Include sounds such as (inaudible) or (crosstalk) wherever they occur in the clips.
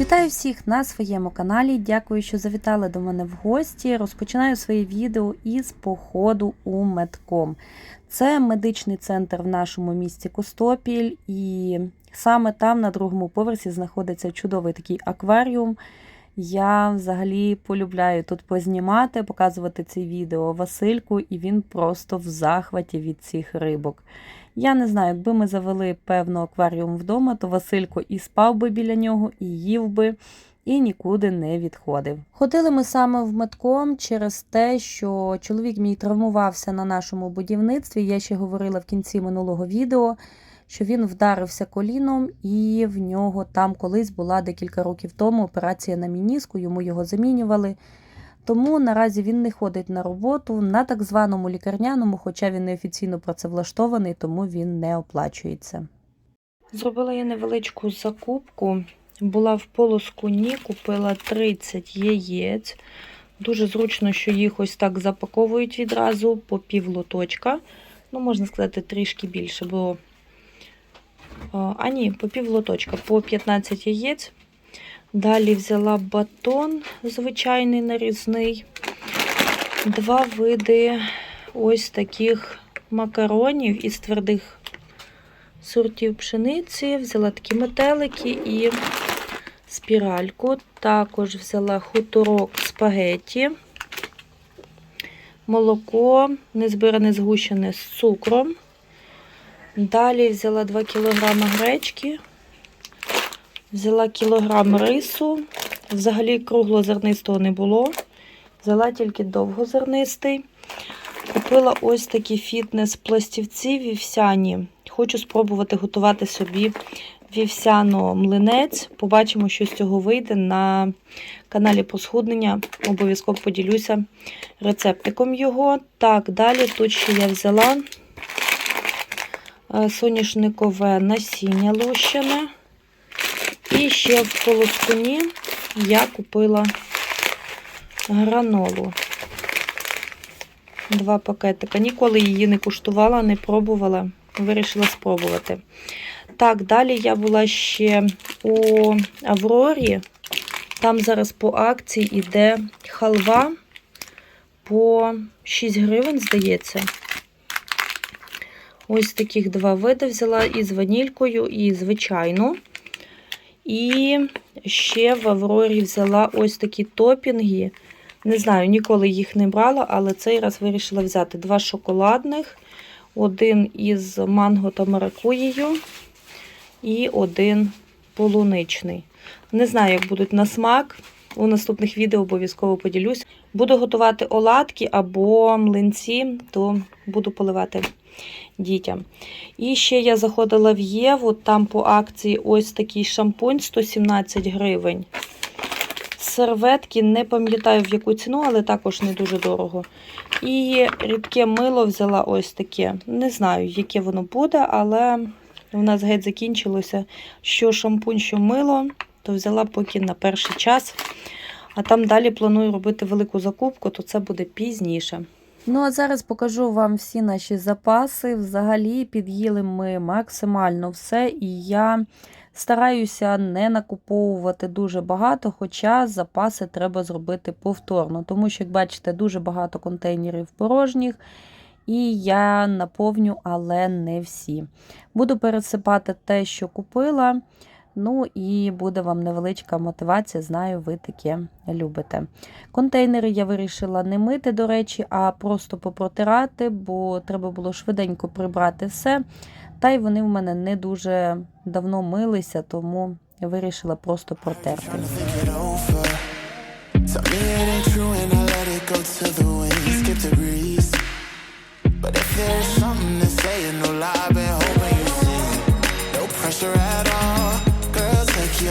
Вітаю всіх на своєму каналі. Дякую, що завітали до мене в гості. Розпочинаю своє відео із походу у медком. Це медичний центр в нашому місті Костопіль, і саме там, на другому поверсі, знаходиться чудовий такий акваріум. Я взагалі полюбляю тут познімати, показувати це відео Васильку, і він просто в захваті від цих рибок. Я не знаю, якби ми завели певно акваріум вдома, то Василько і спав би біля нього, і їв би, і нікуди не відходив. Ходили ми саме в медком через те, що чоловік мій травмувався на нашому будівництві. Я ще говорила в кінці минулого відео, що він вдарився коліном, і в нього там колись була декілька років тому операція на мініску, йому його замінювали. Тому наразі він не ходить на роботу на так званому лікарняному, хоча він неофіційно працевлаштований, тому він не оплачується. Зробила я невеличку закупку. Була в полоскуні, купила 30 яєць. Дуже зручно, що їх ось так запаковують відразу по пів лоточка. Ну, можна сказати, трішки більше, бо. А ні, по пів лоточка, по 15 яєць. Далі взяла батон звичайний нарізний. Два види ось таких макаронів із твердих сортів пшениці. Взяла такі метелики і спіральку. Також взяла хуторок спагетті, молоко, незбиране згущене з цукром. Далі взяла 2 кг гречки. Взяла кілограм рису. Взагалі круглозернистого не було. Взяла тільки довгозернистий. Купила ось такі фітнес-пластівці вівсяні. Хочу спробувати готувати собі вівсяно-млинець. Побачимо, що з цього вийде на каналі по схуднення. Обов'язково поділюся рецептиком його. Так, далі тут ще я взяла е, соняшникове насіння лущене. І ще в полоскуні я купила гранолу. Два пакетика. Ніколи її не куштувала, не пробувала. Вирішила спробувати. Так, далі я була ще у Аврорі. Там зараз по акції йде халва по 6 гривень, здається. Ось таких два види взяла і з ванількою, і звичайну. І ще в Аврорі взяла ось такі топінги. Не знаю, ніколи їх не брала, але цей раз вирішила взяти два шоколадних, один із манго та маракуєю і один полуничний. Не знаю, як будуть на смак. У наступних відео обов'язково поділюсь. Буду готувати оладки або млинці, то буду поливати дітям. І ще я заходила в Єву, там по акції ось такий шампунь 117 гривень. Серветки, не пам'ятаю в яку ціну, але також не дуже дорого. І рідке мило взяла ось таке. Не знаю, яке воно буде, але у нас геть закінчилося. Що шампунь, що мило, то взяла поки на перший час. А там далі планую робити велику закупку, то це буде пізніше. Ну, а зараз покажу вам всі наші запаси. Взагалі під'їли ми максимально все, і я стараюся не накуповувати дуже багато, хоча запаси треба зробити повторно. Тому що, як бачите, дуже багато контейнерів порожніх, і я наповню, але не всі. Буду пересипати те, що купила. Ну і буде вам невеличка мотивація, знаю, ви таке любите. Контейнери я вирішила не мити, до речі, а просто попротирати, бо треба було швиденько прибрати все. Та й вони в мене не дуже давно милися, тому вирішила просто протерти. But if there's something to say, you know,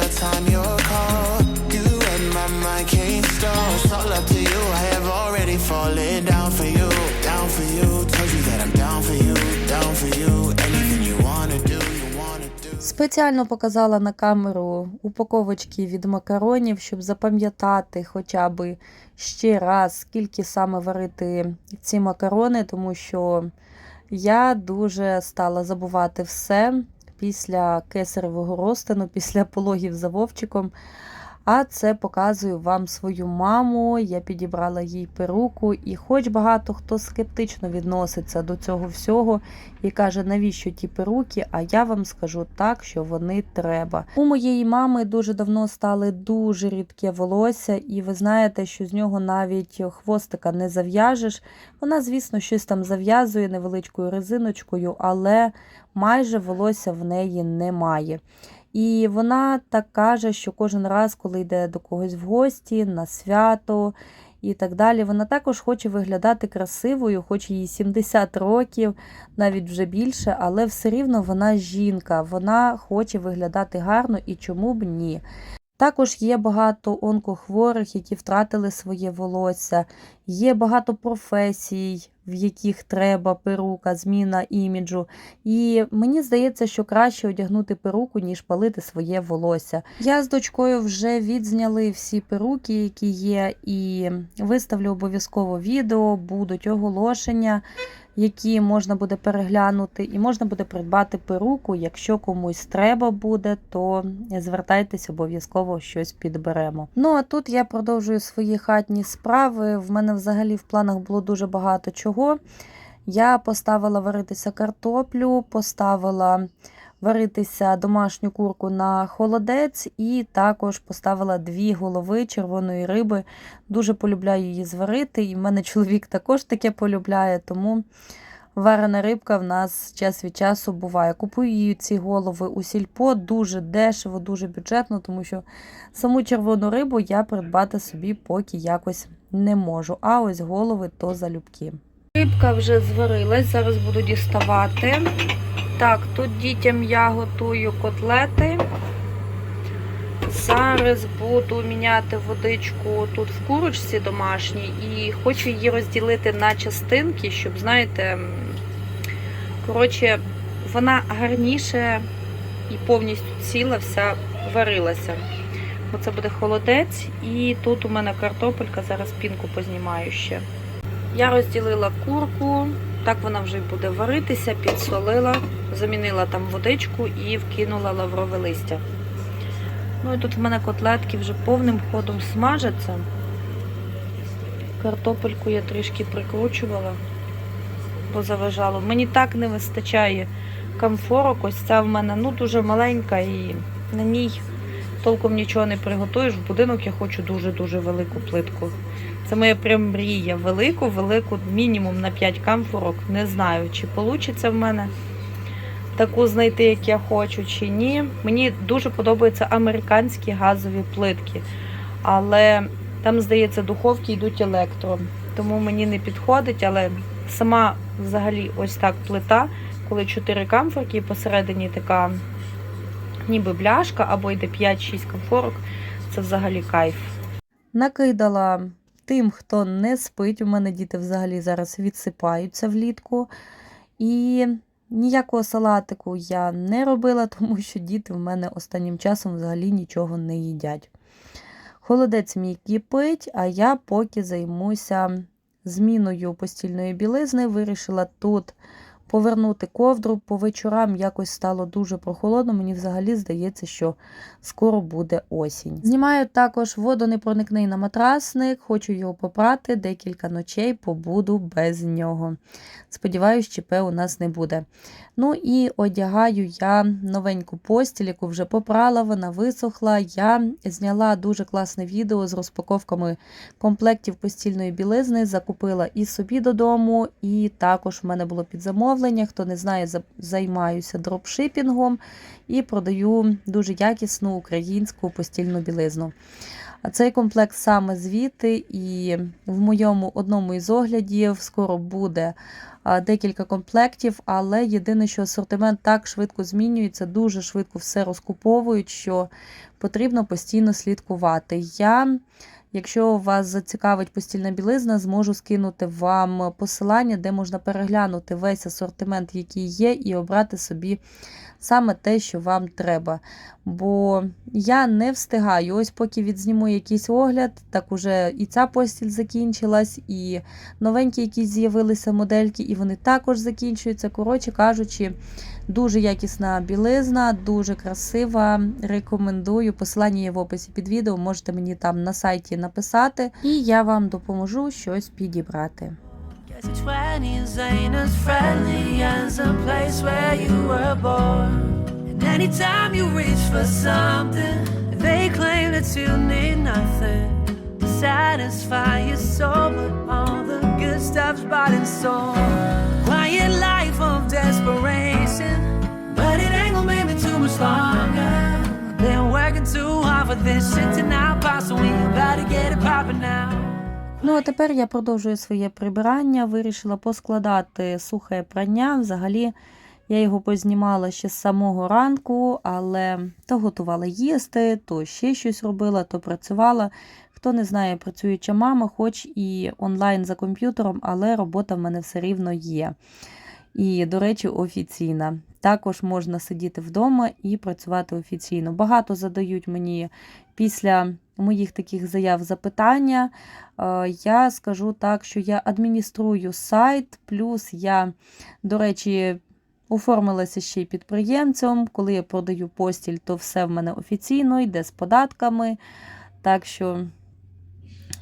your time, your call. You and my mind can't stall. It's all up to you. I have already fallen down for you. Down for you. Told you that I'm down for you. Down for you. Anything you wanna do, you wanna do. Спеціально показала на камеру упаковочки від макаронів, щоб запам'ятати хоча б ще раз, скільки саме варити ці макарони, тому що я дуже стала забувати все. Після кесаревого розтину, після пологів за Вовчиком. А це показую вам свою маму. Я підібрала їй перуку, і хоч багато хто скептично відноситься до цього всього і каже, навіщо ті перуки, а я вам скажу так, що вони треба. У моєї мами дуже давно стали дуже рідке волосся, і ви знаєте, що з нього навіть хвостика не зав'яжеш. Вона, звісно, щось там зав'язує невеличкою резиночкою, але майже волосся в неї немає. І вона так каже, що кожен раз, коли йде до когось в гості, на свято і так далі, вона також хоче виглядати красивою, хоч їй 70 років, навіть вже більше, але все рівно вона жінка, вона хоче виглядати гарно і чому б ні. Також є багато онкохворих, які втратили своє волосся, є багато професій, в яких треба перука, зміна іміджу. І мені здається, що краще одягнути перуку, ніж палити своє волосся. Я з дочкою вже відзняли всі перуки, які є, і виставлю обов'язково відео, будуть оголошення, які можна буде переглянути, і можна буде придбати перуку. Якщо комусь треба буде, то звертайтесь, обов'язково щось підберемо. Ну а тут я продовжую свої хатні справи. В мене взагалі в планах було дуже багато чого. Я поставила варитися картоплю, поставила варитися домашню курку на холодець, і також поставила дві голови червоної риби. Дуже полюбляю її зварити, і в мене чоловік також таке полюбляє, тому варена рибка в нас час від часу буває. Купую її ці голови у сільпо дуже дешево, дуже бюджетно, тому що саму червону рибу я придбати собі поки якось не можу. А ось голови то залюбки. Рибка вже зварилась, зараз буду діставати. Так, тут дітям я готую котлети. Зараз буду міняти водичку тут в курочці домашній і хочу її розділити на частинки, щоб, знаєте, коротше, вона гарніше і повністю ціла вся варилася. Бо це буде холодець, і тут у мене картопелька, зараз пінку познімаю ще. Я розділила курку, так вона вже буде варитися, підсолила, замінила там водичку і вкинула лаврове листя. Ну і тут в мене котлетки вже повним ходом смажаться. Картопельку я трішки прикручувала, бо заважало. Мені так не вистачає камфорок. Ось ця в мене ну, дуже маленька і на ній толком нічого не приготуєш. В будинок я хочу дуже-дуже велику плитку. Це моя прям мрія. Велику, велику, мінімум на 5 камфорок. Не знаю, чи вийде в мене таку знайти, як я хочу, чи ні. Мені дуже подобаються американські газові плитки. Але там, здається, духовки йдуть електро. Тому мені не підходить, але сама взагалі ось так плита, коли 4 камфорки і посередині така ніби бляшка, або йде 5-6 камфорок, це взагалі кайф. Накидала тим, хто не спить. У мене діти взагалі зараз відсипаються влітку. І ніякого салатику я не робила, (laughs) тому що діти в мене останнім часом взагалі нічого не їдять. Холодець мій кипить, а я поки займуся зміною постільної білизни. Вирішила тут повернути ковдру. По вечорам якось стало дуже прохолодно. Мені взагалі здається, що скоро буде осінь. Знімаю також водонепроникний на матрасник, хочу його попрати, декілька ночей побуду без нього. Сподіваюсь, ЧП у нас не буде. Ну і одягаю я новеньку постіль, яку вже попрала, вона висохла. Я зняла дуже класне відео з розпаковками комплектів постільної білизни, закупила і собі додому, і також в мене було під замовлення. Хто не знає, займаюся дропшипінгом і продаю дуже якісну українську постільну білизну. Цей комплект саме звідти, і в моєму одному із оглядів скоро буде декілька комплектів, але єдине, що асортимент так швидко змінюється, дуже швидко все розкуповують, що потрібно постійно слідкувати. Я, якщо вас зацікавить постільна білизна, зможу скинути вам посилання, де можна переглянути весь асортимент, який є, і обрати собі саме те, що вам треба. Бо я не встигаю. Ось поки відзніму якийсь огляд, так уже і ця постіль закінчилась, і новенькі якісь з'явилися модельки, і вони також закінчуються. Коротше кажучи, Дуже якісна білизна, дуже красива. Рекомендую. Посилання є в описі під відео. Можете мені там на сайті написати, і я вам допоможу щось підібрати. Guess the 20s ain't as friendly as a place where you were born. And anytime you reach for something, they claim that you need nothing to satisfy your soul. But all the good stuff's bought and sold. Quiet life of desperation, but it ain't gonna make me too much longer. Been working too hard for this shit to now pop, so we about get it poppin' now. Ну, а тепер я продовжую своє прибирання. Вирішила поскладати сухе прання. Взагалі, я його познімала ще з самого ранку, але то готувала їсти, то ще щось робила, то працювала. Хто не знає, працююча мама, хоч і онлайн за комп'ютером, але робота в мене все рівно є. І, до речі, офіційна. Також можна сидіти вдома і працювати офіційно. Багато задають мені після моїх таких заяв запитання. Е, Я скажу так, що я адмініструю сайт, плюс я, до речі, оформилася ще й підприємцем. Коли я продаю постіль, то все в мене офіційно, йде з податками. Так що.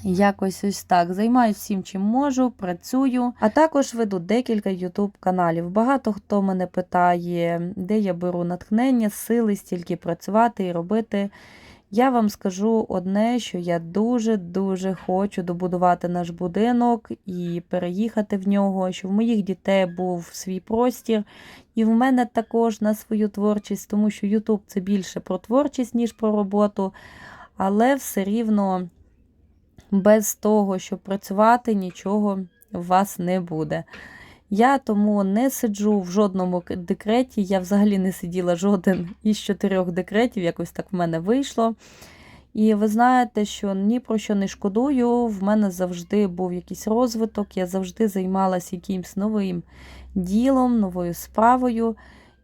Якось ось так. Займаюся всім, чим можу, працюю. А також веду декілька YouTube каналів. Багато хто мене питає, де я беру натхнення, сили стільки працювати і робити. Я вам скажу одне, що я дуже-дуже хочу добудувати наш будинок і переїхати в нього, щоб в моїх дітей був свій простір, і в мене також на свою творчість, тому що YouTube це більше про творчість, ніж про роботу. Але все рівно без того, щоб працювати, нічого у вас не буде. Я тому не сиджу в жодному декреті. Я взагалі не сиділа жоден із чотирьох декретів, якось так в мене вийшло. І ви знаєте, що ні про що не шкодую. В мене завжди був якийсь розвиток, я завжди займалася якимось новим ділом, новою справою.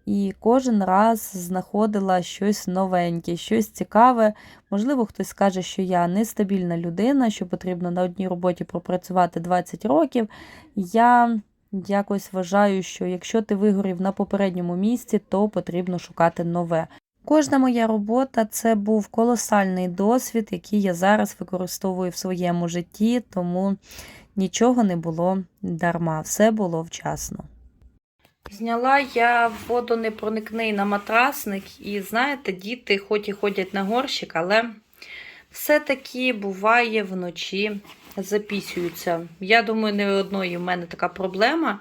І кожен раз знаходила щось новеньке, щось цікаве. Можливо, хтось скаже, що я нестабільна людина, що потрібно на одній роботі пропрацювати 20 років. Я якось вважаю, що якщо ти вигорів на попередньому місці, то потрібно шукати нове. Кожна моя робота це був колосальний досвід, який я зараз використовую в своєму житті, тому нічого не було дарма, все було вчасно. Зняла я водонепроникний на матрасник, і знаєте, діти хоч і ходять на горщик, але все-таки буває вночі запісюються. Я думаю, не одної в мене така проблема.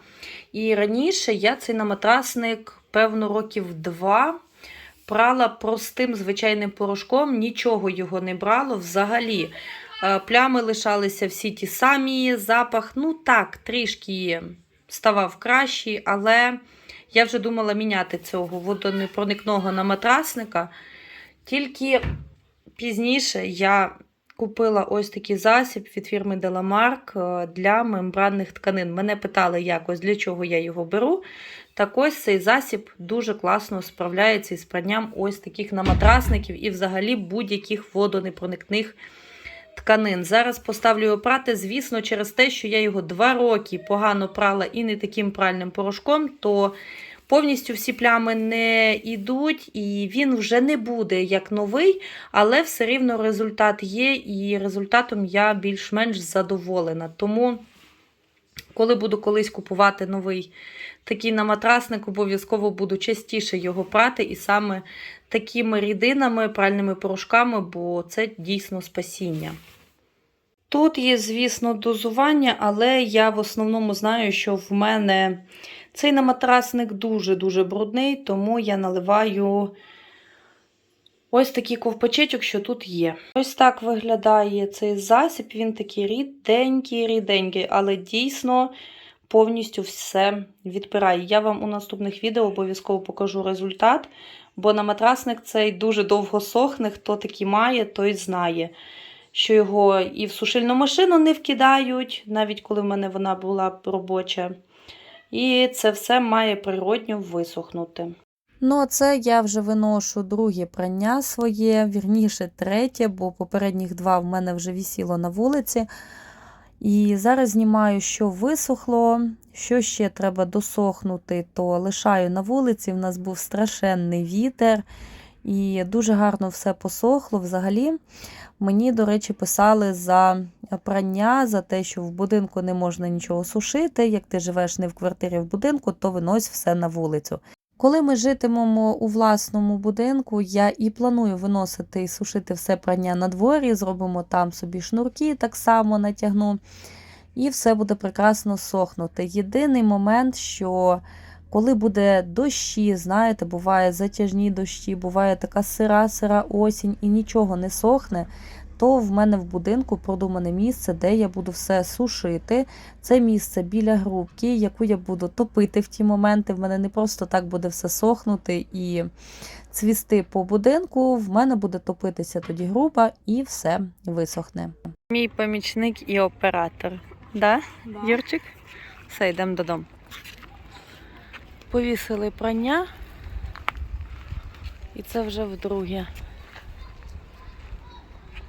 І раніше я цей наматрасник, певно, років два прала простим звичайним порошком, нічого його не брало взагалі. Е, Плями лишалися всі ті самі, запах, ну так, трішки ставав кращий, але я вже думала міняти цього водонепроникного на матрасника. Тільки пізніше я купила ось такий засіб від фірми е, для мембранних тканин. Мене питали якось, для чого я його беру. Так ось цей засіб дуже класно справляється із пранням ось таких наматрасників і взагалі будь-яких водонепроникних тканин. Зараз поставлю його прати, звісно, через те, що я його два роки погано прала і не таким пральним порошком, то повністю всі плями не йдуть, і він вже не буде як новий, але все рівно результат є, і результатом я більш-менш задоволена. Тому, коли буду колись купувати новий такий наматрасник, обов'язково буду частіше його прати, і саме такими рідинами, пральними порошками, бо це дійсно спасіння. Тут є, звісно, дозування, але я в основному знаю, що в мене цей наматрасник дуже-дуже брудний, тому я наливаю ось такий ковпачечок, що тут є. Ось так виглядає цей засіб. Він такий ріденький, ріденький, але дійсно повністю все відпирає. Я вам у наступних відео обов'язково покажу результат, бо наматрасник цей дуже довго сохне. Хто такий має, той знає. Що його і в сушильну машину не вкидають, навіть коли в мене вона була робоча. І це все має природньо висохнути. Ну, а це я вже виношу друге прання своє, вірніше третє, бо попередніх два в мене вже вісіло на вулиці. І зараз знімаю, що висохло, Що ще треба досохнути, то лишаю на вулиці. В нас був страшенний вітер, і дуже гарно все посохло. Взагалі, мені, до речі, писали за прання, за те, що в будинку не можна нічого сушити. Як ти живеш не в квартирі, а в будинку, то винось все на вулицю. Коли ми житимемо у власному будинку, я і планую виносити і сушити все прання на дворі, зробимо там собі шнурки, так само натягну, і все буде прекрасно сохнути. Єдиний момент, що коли буде дощі, знаєте, буває затяжні дощі, буває така сира, сира осінь і нічого не сохне, то в мене в будинку продумане місце, де я буду все сушити. Це місце біля грубки, яку я буду топити в ті моменти. В мене не просто так буде все сохнути і цвісти по будинку. В мене буде топитися тоді груба і все висохне. Мій помічник і оператор. Да, Юрчик? Все, йдемо додому. Повісили прання, і це вже вдруге.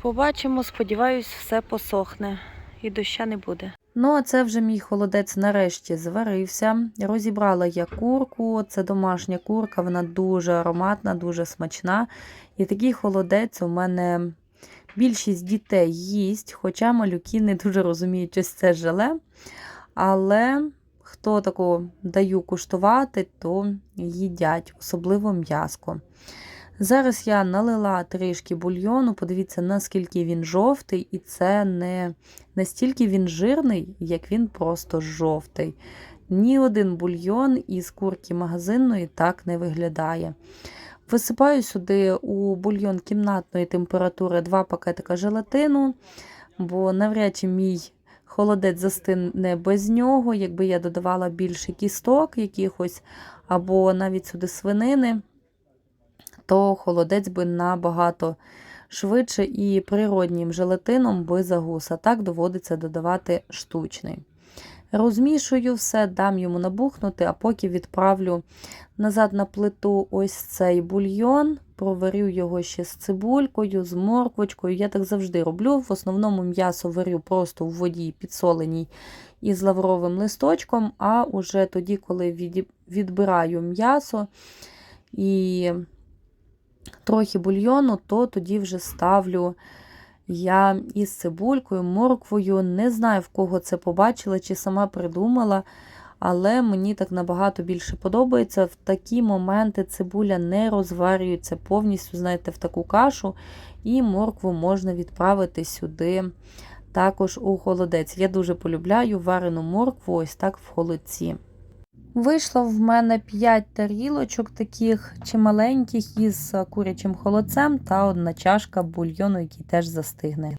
Побачимо, сподіваюсь, все посохне і доща не буде. Ну, а це вже мій холодець нарешті зварився. Розібрала я курку. Це домашня курка, вона дуже ароматна, дуже смачна. І такий холодець у мене більшість дітей їсть, хоча малюки не дуже розуміють ось це желе. Але хто таку даю куштувати, то їдять, особливо м'язко. Зараз я налила трішки бульйону, подивіться, наскільки він жовтий, і це не настільки він жирний, як він просто жовтий. Ні один бульйон із курки магазинної так не виглядає. Висипаю сюди у бульйон кімнатної температури 2 пакетика желатину, бо навряд чи мій холодець застине без нього, якби я додавала більше кісток якихось, або навіть сюди свинини то холодець би набагато швидше і природнім желатином би загус, а так доводиться додавати штучний. Розмішую все, дам йому набухнути, а поки відправлю назад на плиту ось цей бульйон, проварю його ще з цибулькою, з морквочкою. Я так завжди роблю. В основному м'ясо варю просто в воді підсоленій із лавровим листочком, а уже тоді, коли відбираю м'ясо і трохи бульйону, то тоді вже ставлю я із цибулькою, морквою. Не знаю, в кого це побачила чи сама придумала, але мені так набагато більше подобається. В такі моменти цибуля не розварюється повністю, знаєте, в таку кашу, і моркву можна відправити сюди. Також у холодець. Я дуже полюбляю варену моркву ось так в холодці. Вийшло в мене 5 тарілочок таких чималеньких із курячим холодцем та одна чашка бульйону, який теж застигне.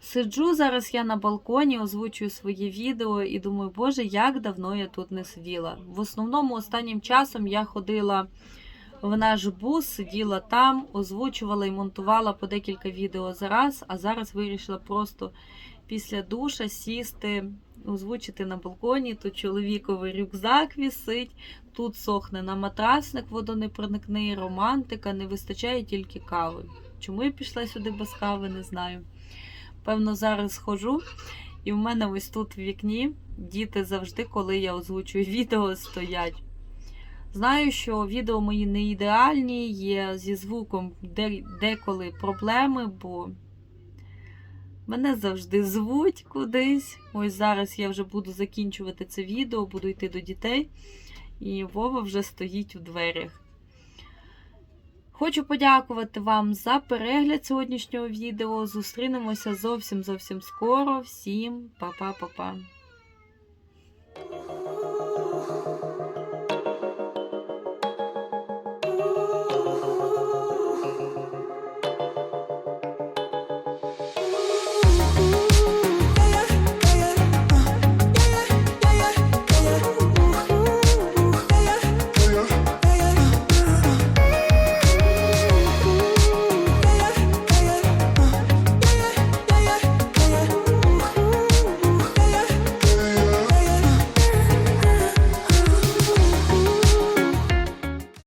Сиджу зараз я на балконі, озвучую своє відео і думаю, боже, як давно я тут не сиділа. В основному останнім часом я ходила в наш бус, сиділа там, озвучувала і монтувала по декілька відео за раз, а зараз вирішила просто після душа сісти озвучити на балконі. Тут чоловіковий рюкзак вісить, тут сохне на матрасник, водонепроникний, романтика, не вистачає тільки кави. Чому я пішла сюди без кави, не знаю. Певно, зараз схожу. І в мене ось тут в вікні діти завжди, коли я озвучую відео, стоять. Знаю, що відео мої не ідеальні, є зі звуком деколи проблеми, бо Мене завжди звуть кудись. Ось зараз я вже буду закінчувати це відео, буду йти до дітей. І Вова вже стоїть у дверях. Хочу подякувати вам за перегляд сьогоднішнього відео. Зустрінемося зовсім зовсім скоро. Всім па-па-па-па.